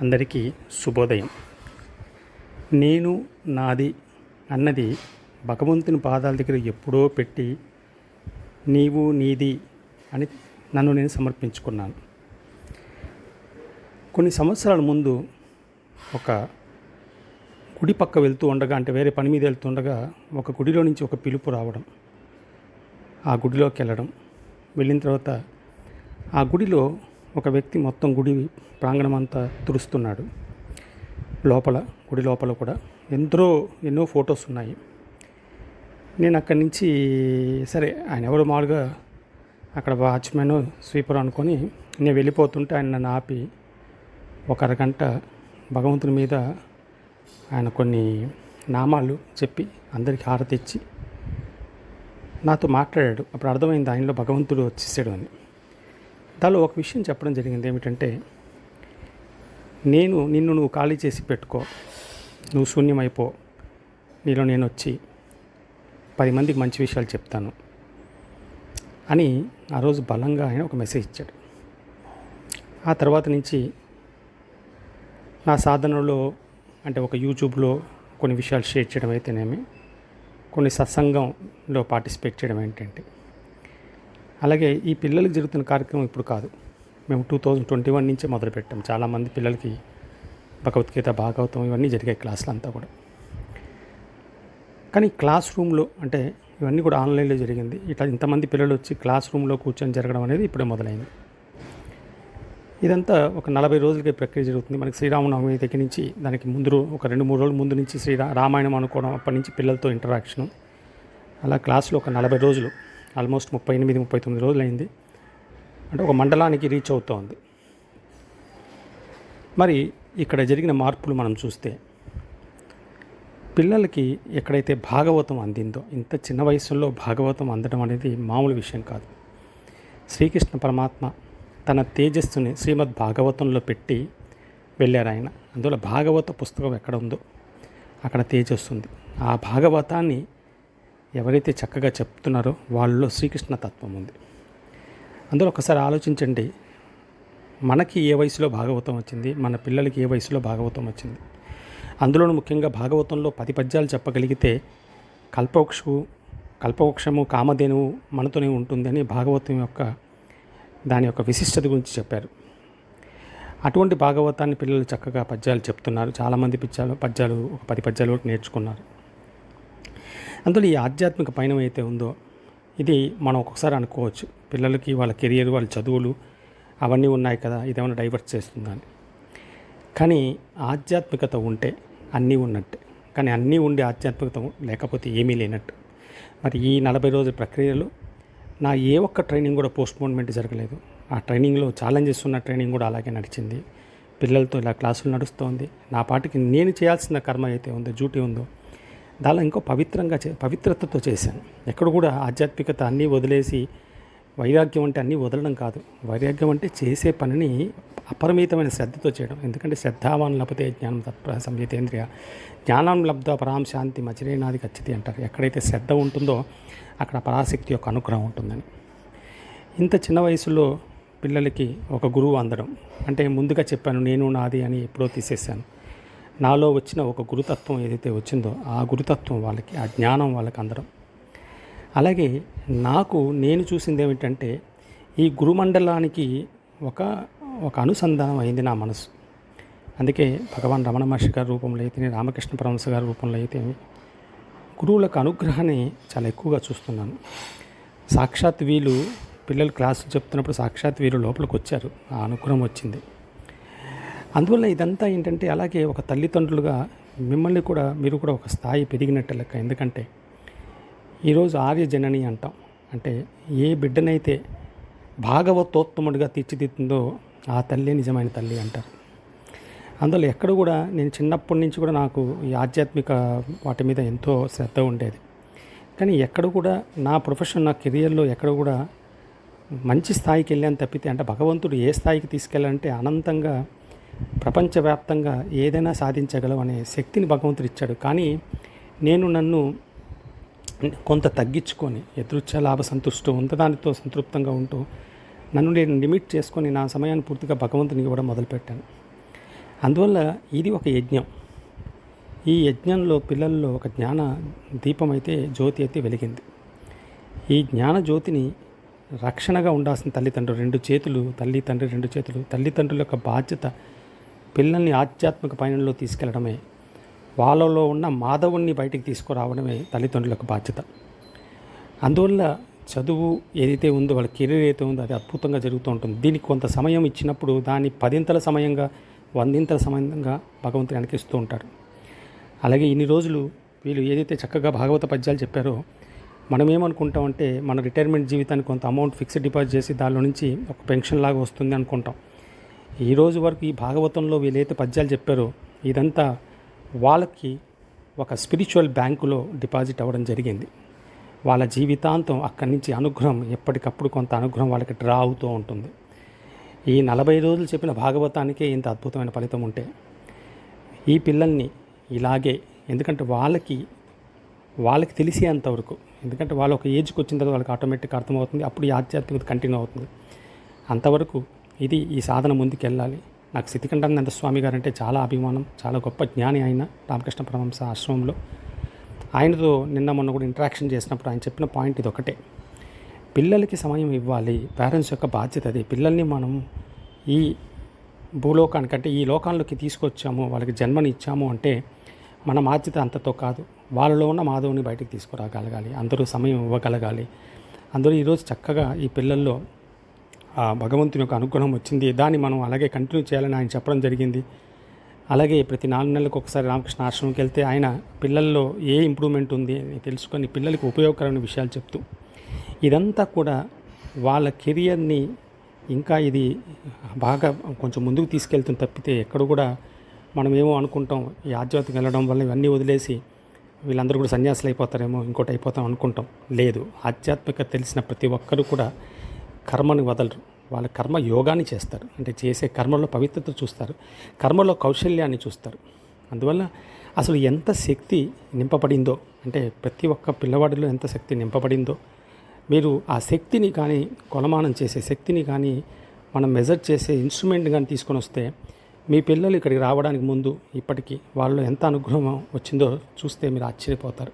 అందరికీ శుభోదయం. నేను నాది అన్నది భగవంతుని పాదాల దగ్గర ఎప్పుడో పెట్టి నీవు నీది అని నన్ను నేను సమర్పించుకున్నాను. కొన్ని సంవత్సరాల ముందు ఒక గుడి పక్క వెళ్తూ ఉండగా అంటే వేరే పని మీద వెళ్తుండగా ఒక గుడిలో నుంచి ఒక పిలుపు రావడం ఆ గుడిలోకి వెళ్ళడం వెళ్ళిన తర్వాత ఆ గుడిలో ఒక వ్యక్తి మొత్తం గుడి ప్రాంగణం అంతా తుడుస్తున్నాడు. లోపల గుడి లోపల కూడా ఎందరో ఎన్నో ఫొటోస్ ఉన్నాయి. నేను అక్కడి నుంచి సరే ఆయన ఎవరు మామూలుగా అక్కడ వాచ్మెన్ స్వీపర్ అనుకొని నేను వెళ్ళిపోతుంటే ఆయన నన్ను ఆపి ఒక అరగంట భగవంతుని మీద ఆయన కొన్ని నామాలు చెప్పి అందరికి హారతి ఇచ్చి నాతో మాట్లాడాడు. అప్పుడు అర్థమైంది ఆయనలో భగవంతుడు వచ్చేసాడు అని. దానిలో ఒక విషయం చెప్పడం జరిగింది ఏమిటంటే నేను నిన్ను నువ్వు ఖాళీ చేసి పెట్టుకో నువ్వు శూన్యమైపో నీలో నేను వచ్చి పది మందికి మంచి విషయాలు చెప్తాను అని ఆ రోజు బలంగా ఆయన ఒక మెసేజ్ ఇచ్చాడు. ఆ తర్వాత నుంచి నా సాధనలో అంటే ఒక యూట్యూబ్లో కొన్ని విషయాలు షేర్ చేయడం అయితేనేమి కొన్ని సత్సంగంలో పార్టిసిపేట్ చేయడం ఏంటంటే అలాగే ఈ పిల్లలకు జరుగుతున్న కార్యక్రమం ఇప్పుడు కాదు. మేము టూ థౌజండ్ ట్వంటీ వన్ నుంచే మొదలుపెట్టాం. చాలామంది పిల్లలకి భగవద్గీత భాగవతం ఇవన్నీ జరిగాయి క్లాసులు అంతా కూడా. కానీ క్లాస్ రూమ్లో అంటే ఇవన్నీ కూడా ఆన్లైన్లో జరిగింది. ఇట్లా ఇంతమంది పిల్లలు వచ్చి క్లాస్ రూమ్లో కూర్చొని జరగడం అనేది ఇప్పుడే మొదలైంది. ఇదంతా ఒక నలభై రోజులకి ప్రక్రియ జరుగుతుంది. మనకి శ్రీరామనవమి దగ్గర నుంచి దానికి ముందు ఒక రెండు మూడు రోజుల ముందు నుంచి శ్రీరా రామాయణం అనుకోవడం అప్పటి నుంచి పిల్లలతో ఇంటరాక్షను. అలా క్లాసులో ఒక నలభై రోజులు ఆల్మోస్ట్ ముప్పై ఎనిమిది ముప్పై తొమ్మిది రోజులు అయింది అంటే ఒక మండలానికి రీచ్ అవుతోంది. మరి ఇక్కడ జరిగిన మార్పులు మనం చూస్తే పిల్లలకి ఎక్కడైతే భాగవతం అందిందో ఇంత చిన్న వయసులో భాగవతం అందడం అనేది మామూలు విషయం కాదు. శ్రీకృష్ణ పరమాత్మ తన తేజస్సుని శ్రీమద్ భాగవతంలో పెట్టి వెళ్ళారు ఆయన. అందువల్ల భాగవత పుస్తకం ఎక్కడ ఉందో అక్కడ తేజస్సు ఉంది. ఆ భాగవతాన్ని ఎవరైతే చక్కగా చెప్తున్నారో వాళ్ళలో శ్రీకృష్ణ తత్వం ఉంది. అందులో ఒకసారి ఆలోచించండి. మనకి ఏ వయసులో భాగవతం వచ్చింది? మన పిల్లలకి ఏ వయసులో భాగవతం వచ్చింది? అందులోనూ ముఖ్యంగా భాగవతంలో పది పద్యాలు చెప్పగలిగితే కల్పవృక్షు కల్పవృక్షము కామధేనువు మనతోనే ఉంటుందని భాగవతం యొక్క దాని యొక్క విశిష్టత గురించి చెప్పారు. అటువంటి భాగవతాన్ని పిల్లలు చక్కగా పద్యాలు చెప్తున్నారు. చాలామంది పిచ్చాలు పద్యాలు ఒక పది పద్యాలు నేర్చుకున్నారు. అందులో ఈ ఆధ్యాత్మిక పయనం అయితే ఉందో ఇది మనం ఒక్కొక్కసారి అనుకోవచ్చు. పిల్లలకి వాళ్ళ కెరియర్ వాళ్ళ చదువులు అవన్నీ ఉన్నాయి కదా ఇదేమైనా డైవర్ట్ చేస్తుందని కానీ ఆధ్యాత్మికత ఉంటే అన్నీ ఉన్నట్టే. కానీ అన్నీ ఉండే ఆధ్యాత్మికత లేకపోతే ఏమీ లేనట్టు. మరి ఈ నలభై రోజుల ప్రక్రియలో నా ఏ ఒక్క ట్రైనింగ్ కూడా పోస్ట్పోన్మెంట్ జరగలేదు. ఆ ట్రైనింగ్లో ఛాలెంజెస్ ఉన్న ట్రైనింగ్ కూడా అలాగే నడిచింది. పిల్లలతో ఇలా క్లాసులు నడుస్తోంది. నా పాటికి నేను చేయాల్సిన కర్మ అయితే ఉందో డ్యూటీ ఉందో దానిలో ఇంకో పవిత్రంగా చే పవిత్రతతో చేశాను. ఎక్కడ కూడా ఆధ్యాత్మికత అన్నీ వదిలేసి వైరాగ్యం అంటే అన్నీ వదలడం కాదు. వైరాగ్యం అంటే చేసే పనిని అపరిమితమైన శ్రద్ధతో చేయడం. ఎందుకంటే శ్రద్ధావాన్ లభతే జ్ఞానం తత్వ సంయతేంద్రియ. జ్ఞానం లబ్ధ పరాం శాంతి మచిరేనాది ఖచ్చితి అంటారు. ఎక్కడైతే శ్రద్ధ ఉంటుందో అక్కడ పరాశక్తి యొక్క అనుగ్రహం ఉంటుందని. ఇంత చిన్న వయసులో పిల్లలకి ఒక గురువు అందడం. అంటే ముందుగా చెప్పాను నేను నాది అని ఎప్పుడో తీసేశాను. నాలో వచ్చిన ఒక గురుతత్వం ఏదైతే వచ్చిందో ఆ గురుతత్వం వాళ్ళకి ఆ జ్ఞానం వాళ్ళకి అందడం అలాగే నాకు నేను చూసింది ఏమిటంటే ఈ గురుమండలానికి ఒక ఒక అనుసంధానం అయింది నా మనసు. అందుకే భగవాన్ రమణ మహర్షి గారి రూపంలో అయితే రామకృష్ణ పరమహంస గారి రూపంలో అయితే గురువులకు అనుగ్రహాన్ని చాలా ఎక్కువగా చూస్తున్నాను. సాక్షాత్ వీళ్ళు పిల్లలు క్లాసులు చెప్తున్నప్పుడు సాక్షాత్ వీళ్ళు లోపలికి వచ్చారు. ఆ అనుగ్రహం వచ్చింది. అందువల్ల ఇదంతా ఏంటంటే అలాగే ఒక తల్లిదండ్రులుగా మిమ్మల్ని కూడా మీరు కూడా ఒక స్థాయి పెరిగినట్టు లెక్క. ఎందుకంటే ఈరోజు ఆర్య జనని అంటాం. అంటే ఏ బిడ్డనైతే భాగవతోత్తముడిగా తీర్చిదిద్దుందో ఆ తల్లి నిజమైన తల్లి అంటారు. అందులో ఎక్కడ కూడా నేను చిన్నప్పటి నుంచి కూడా నాకు ఈ ఆధ్యాత్మిక వాటి మీద ఎంతో శ్రద్ధ ఉండేది. కానీ ఎక్కడ కూడా నా ప్రొఫెషన్ నా కెరియర్లో ఎక్కడ కూడా మంచి స్థాయికి వెళ్ళాను తప్పితే అంటే భగవంతుడు ఏ స్థాయికి తీసుకెళ్ళాలంటే అనంతంగా ప్రపంచవ్యాప్తంగా ఏదైనా సాధించగలవు అనే శక్తిని భగవంతుడు ఇచ్చాడు. కానీ నేను నన్ను కొంత తగ్గించుకొని ఎదురుచ్చ లాభ సంతుష్టం ఉన్నదానితో సంతృప్తంగా ఉంటూ నన్ను నేను లిమిట్ చేసుకొని నా సమయాన్ని పూర్తిగా భగవంతునికి ఇవ్వడం మొదలుపెట్టాను. అందువల్ల ఇది ఒక యజ్ఞం. ఈ యజ్ఞంలో పిల్లల్లో ఒక జ్ఞాన దీపం అయితే జ్యోతి అయితే వెలిగింది. ఈ జ్ఞాన జ్యోతిని రక్షణగా ఉండాల్సిన తల్లిదండ్రులు రెండు చేతులు తల్లి తండ్రి రెండు చేతులు తల్లిదండ్రుల యొక్క బాధ్యత పిల్లల్ని ఆధ్యాత్మిక పయనంలో తీసుకెళ్ళడమే వాళ్ళలో ఉన్న మాధవుణ్ణి బయటికి తీసుకురావడమే తల్లిదండ్రులకు బాధ్యత. అందువల్ల చదువు ఏదైతే ఉందో వాళ్ళ కెరీర్ ఏదైతే ఉందో అది అద్భుతంగా జరుగుతూ ఉంటుంది. దీనికి కొంత సమయం ఇచ్చినప్పుడు దాన్ని పదింతల సమయంగా వందింతల సమయంగా భగవంతుడు వెనకిస్తూ ఉంటారు అలాగే ఇన్ని రోజులు వీళ్ళు ఏదైతే చక్కగా భాగవత పద్యాలు చెప్పారో మనం ఏమనుకుంటామంటే మన రిటైర్మెంట్ జీవితానికి కొంత అమౌంట్ ఫిక్స్డ్ డిపాజిట్ చేసి దానిలో నుంచి ఒక పెన్షన్ లాగా వస్తుంది అనుకుంటాం. ఈ రోజు వరకు ఈ భాగవతంలో వీళ్ళైతే పద్యాలు చెప్పారో ఇదంతా వాళ్ళకి ఒక స్పిరిచువల్ బ్యాంకులో డిపాజిట్ అవ్వడం జరిగింది. వాళ్ళ జీవితాంతం అక్కడి నుంచి అనుగ్రహం ఎప్పటికప్పుడు కొంత అనుగ్రహం వాళ్ళకి డ్రా అవుతూ ఉంటుంది. ఈ నలభై రోజులు చెప్పిన భాగవతానికే ఇంత అద్భుతమైన ఫలితం ఉంటే ఈ పిల్లల్ని ఇలాగే ఎందుకంటే వాళ్ళకి వాళ్ళకి తెలిసేంతవరకు ఎందుకంటే వాళ్ళు ఒక ఏజ్కి వచ్చిన తర్వాత వాళ్ళకి ఆటోమేటిక్గా అర్థమవుతుంది అప్పుడు ఈ ఆధ్యాత్మికత కంటిన్యూ అవుతుంది. అంతవరకు ఇది ఈ సాధన ముందుకెళ్ళాలి. నాకు స్థితికంఠానంద స్వామి గారు అంటే చాలా అభిమానం చాలా గొప్ప జ్ఞాని ఆయన రామకృష్ణ పరమహంస ఆశ్రమంలో. ఆయనతో నిన్న మొన్న కూడా ఇంటరాక్షన్ చేసినప్పుడు ఆయన చెప్పిన పాయింట్ ఇది ఒకటే పిల్లలకి సమయం ఇవ్వాలి పేరెంట్స్ యొక్క బాధ్యత అది. పిల్లల్ని మనం ఈ భూలోకానికి అంటే ఈ లోకాల్లోకి తీసుకొచ్చాము వాళ్ళకి జన్మని ఇచ్చాము అంటే మన బాధ్యత అంతతో కాదు. వాళ్ళలో ఉన్న మాధవుని బయటికి తీసుకురాగలగాలి. అందరూ సమయం ఇవ్వగలగాలి. అందరూ ఈరోజు చక్కగా ఈ పిల్లల్లో భగవంతుని యొక్క అనుగ్రహం వచ్చింది. దాన్ని మనం అలాగే కంటిన్యూ చేయాలని ఆయన చెప్పడం జరిగింది. అలాగే ప్రతి నాలుగు నెలలకు ఒకసారి రామకృష్ణ ఆశ్రమంకి వెళ్తే ఆయన పిల్లల్లో ఏ ఇంప్రూవ్మెంట్ ఉంది అని తెలుసుకొని పిల్లలకు ఉపయోగకరమైన విషయాలు చెప్తూ ఇదంతా కూడా వాళ్ళ కెరియర్ని ఇంకా ఇది బాగా కొంచెం ముందుకు తీసుకెళ్తుంది తప్పితే ఎక్కడ కూడా మనం ఏమో అనుకుంటాం. ఈ ఆధ్యాత్మిక వెళ్ళడం వల్ల ఇవన్నీ వదిలేసి వీళ్ళందరూ కూడా సన్యాసులు అయిపోతారేమో ఇంకోటి అయిపోతాం అనుకుంటాం. లేదు ఆధ్యాత్మిక తెలిసిన ప్రతి ఒక్కరూ కూడా కర్మని వదలరు. వాళ్ళ కర్మ యోగాన్ని చేస్తారు. అంటే చేసే కర్మలో పవిత్రత చూస్తారు. కర్మలో కౌశల్యాన్ని చూస్తారు. అందువల్ల అసలు ఎంత శక్తి నింపబడిందో అంటే ప్రతి ఒక్క పిల్లవాడిలో ఎంత శక్తి నింపబడిందో మీరు ఆ శక్తిని కానీ కొలమానం చేసే శక్తిని కానీ మనం మెజర్ చేసే ఇన్స్ట్రుమెంట్ కానీ తీసుకొని వస్తే మీ పిల్లలు ఇక్కడికి రావడానికి ముందు ఇప్పటికీ వాళ్ళు ఎంత అనుగ్రహం వచ్చిందో చూస్తే మీరు ఆశ్చర్యపోతారు.